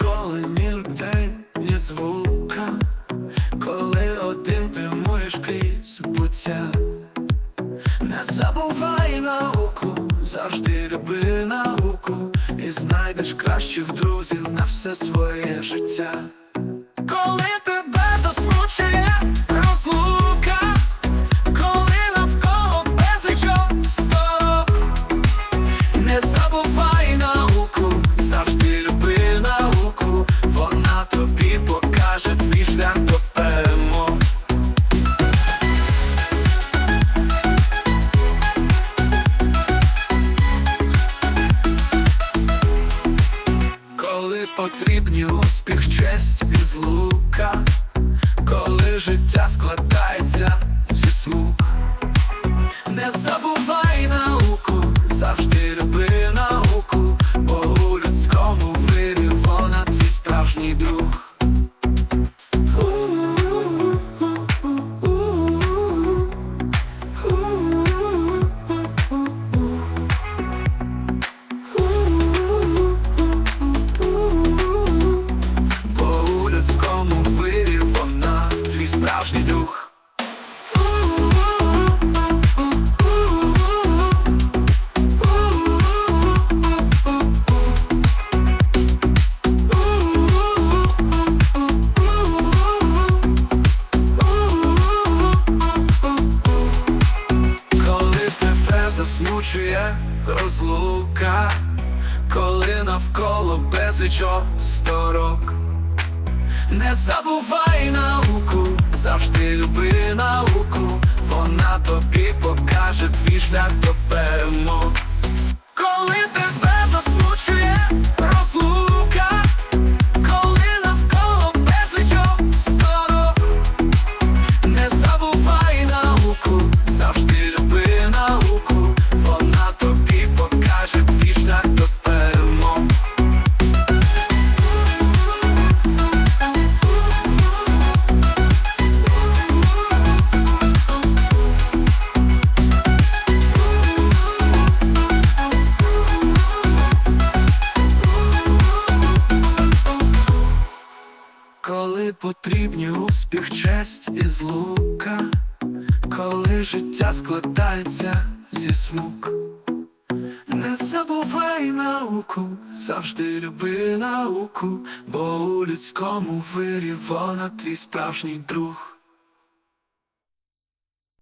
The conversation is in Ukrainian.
коли ні людей, ні звука, коли один прямуєш крізь буття. Не забувай науку, завжди люби науку, і знайдеш кращих друзів на все своє життя. Коли тебе засмучує потрібні успіх, честь і злука, коли життя складається зі смуг, не забувай справжній друг. Коли тебе засмучує розлука, коли навколо безліч сторок. Не забувай науку, завжди люби науку, вона тобі покаже твій шлях до перемог. Коли потрібні успіх, честь і злука, коли життя складається зі смук. Не забувай науку, завжди люби науку, бо у людському вирі вона твій справжній друг.